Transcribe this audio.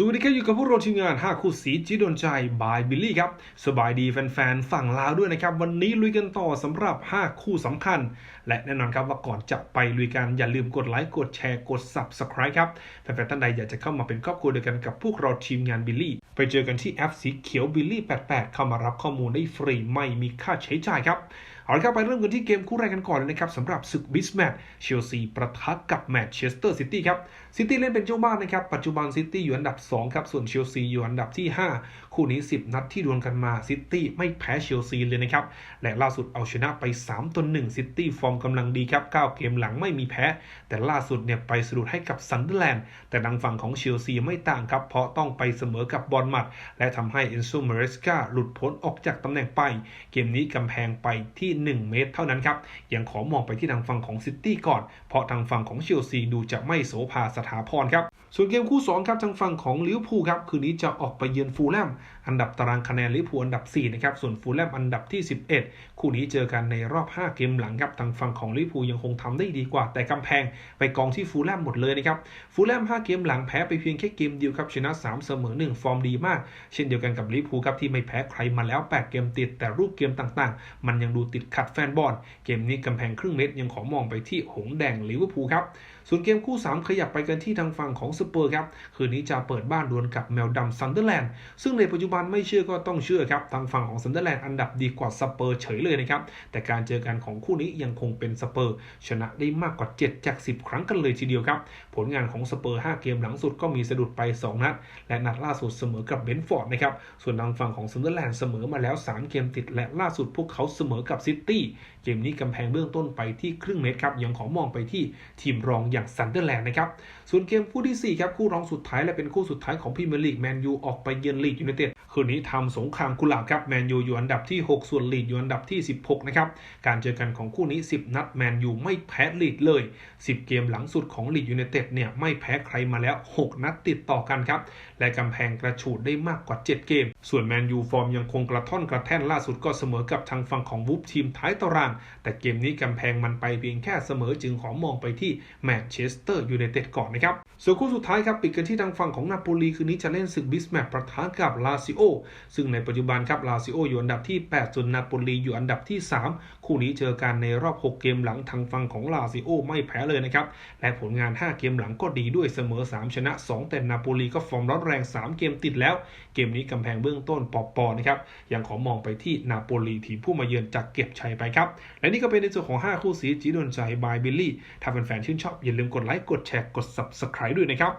สวัสดีครับอยู่กับพวกเราทีมงาน 5 คู่สีจีดนใจบายบิลลี่ครับ สบายดีแฟนๆ ฝั่งลาวด้วยนะครับ วันนี้ลุยกันต่อสำหรับ 5 คู่สำคัญ และแน่นอนครับว่าก่อนจะไปลุยกันอย่าลืมกดไลค์กดแชร์กด Subscribe ครับ แฟนๆ ท่านใดอยากจะเข้ามาเป็นครอบครัวเดียวกันกับพวกเราทีมงานบิลลี่ ไปเจอกันที่แอปสีเขียวบิลลี่88 เข้ามารับข้อมูลได้ฟรีไม่มีค่าใช้จ่ายครับ เอาละครับไปเริ่มกันที่เกมคู่แรกกันก่อนเลยนะครับสำหรับศึกบิสแมตเชลซีประทะกับแมนเชสเตอร์ซิตี้ครับซิตี้เล่นเป็นเจ้าบ้านนะครับ ปัจจุบันซิตี้อยู่อันดับ 2 ครับ ส่วนเชลซีอยู่อันดับที่ 5 คู่นี้ 10 นัดที่ดวลกันมาซิตี้ไม่แพ้เชลซีเลยนะครับ และล่าสุดเอาชนะไป3ต่อ1ซิตี้ฟอร์มกำลังดีครับ 9 เกมหลังไม่มีแพ้ แต่ล่าสุดเนี่ยไปสะดุดให้กับซันเดอร์แลนด์แต่ดังฝั่งของเชลซีไม่ต่างครับเพราะต้องไปเสมอกับบอลมัดและทำให้เอนโซเมเรสกาหลุดพ้นออกจากตำแหน่งไป เกมนี้กำแพงไปที่1 เมตร เท่านั้นครับ ยังขอมองไปที่ทางฝั่งของซิตี้ก่อน เพราะทางฝั่งของเชลซีดูจะไม่โสภาสถาพรครับ ส่วนเกมคู่ 2 ครับทางฝั่งของลิเวอร์พูลครับคืนนี้จะออกไปเยือนฟูลแลมอันดับตารางคะแนนลิเวอร์พูลอันดับ 4 นะครับ ส่วนฟูลแลมอันดับที่ 11 คู่นี้เจอกันในรอบ 5 เกมหลังครับทางฝั่งของลิเวอร์พูลยังคงทำได้ดีกว่า แต่กำแพงไปกองที่ฟูลแลมหมดเลยนะครับฟูลแลม 5 เกมหลังแพ้ไปเพียงแค่เกมเดียวครับชนะ3เสมอ1ฟอร์มดีมาก เช่นเดียวกันกับลิเวอร์พูลครับที่ไม่แพ้ใครมาแล้ว 8 เกมติดแต่รูปเกมต่างๆ มันยังดูติดขัดแฟนบอล เกมนี้กำแพงครึ่งเม็ดยังขอมองไปที่หงแดงลิเวอร์พูลครับ ส่วนเกมคู่ 3 ขยับไปกันที่ทางฝั่งของสเปอร์ครับ คืนนี้จะเปิดบ้านดวลกับแมวดำซันเดอร์แลนด์ ซึ่งในปัจจุบันไม่เชื่อก็ต้องเชื่อครับ ทางฝั่งของซันเดอร์แลนด์อันดับดีกว่าสเปอร์เฉยเลยนะครับ แต่การเจอกันของคู่นี้ยังคงเป็นสเปอร์ ชนะได้มากกว่า 7 จาก 10 ครั้งกันเลยทีเดียวครับ ผลงานของสเปอร์ 5 เกมหลังสุดก็มีสะดุดไป 2 นัด และนัดล่าสุดเสมอกับเบนฟอร์ดนะครับ ส่วนทางฝั่งของซันเดอร์แลนด์เสมอมาแล้ว 3 เกมติดและล่าสุดพวกเขาเสมอกับซิตเกมนี้กำแพงเบื้องต้นไปที่ครึ่งเมตรครับยังขอมองไปที่ทีมรองอย่างซันเดอร์แลนด์นะครับส่วนเกมคู่ที่ 4 ครับ คู่รองสุดท้ายและเป็นคู่สุดท้ายของพรีเมียร์ลีกแมนยูออกไปเยือนลีดยูไนเต็ดคืนนี้ทำสงครามกุหลาบครับแมนยูอยู่อันดับที่ 6 ส่วนลีดอยู่อันดับที่ 16 นะครับ การเจอกันของคู่นี้ 10 นัดแมนยูไม่แพ้ลีดเลย 10 เกมหลังสุดของลีดยูไนเต็ดเนี่ยไม่แพ้ใครมาแล้ว 6 นัดติดต่อกันครับ และกำแพงกระฉูดได้มากกว่า 7 เกม ส่วนแมนยูฟอร์มยังคงกระท่อนกระแท่นล่าสุดก็เสมอกับทางฝั่งของวูฟทีมท้ายตาราง แต่เกมนี้กำแพงมันไปเพียงแค่เสมอจึงขอมองไปที่แมนเชสเตอร์ยูไนเต็ดก่อนนะครับ ส่วนคู่สุดท้ายครับปิดกันที่ทางฝั่งของนาโปลีคืนนี้จะเล่นศึกบิสแมตประทะกับลาซิโอซึ่งในปัจจุบันครับลาซิโออยู่อันดับที่ 8 ส่วนนาโปลีอยู่อันดับที่ 3 คู่นี้เจอกันในรอบ 6 เกมหลังทางฝั่งของลาซิโอไม่แพ้เลยนะครับและผลงาน 5 เกมหลังก็ดีด้วยเสมอ 3 ชนะ 2 แต่นาโปลีก็ฟอร์มร้อนแรง 3 เกมติดแล้ว เกมนี้กำแพงเบื้องต้นปอปอนะครับยังขอมองไปที่นาโปลีทีมผู้มาเยือนจากเก็บชัยไปครับ และนี่ก็เป็นในส่วนของ 5 คู่สีจีดนใจบายบิลลี่ ถ้าแฟนๆชื่นชอบอย่าลืมกดไลค์ กดแชร์ กด subscribe ด้วยนะครับ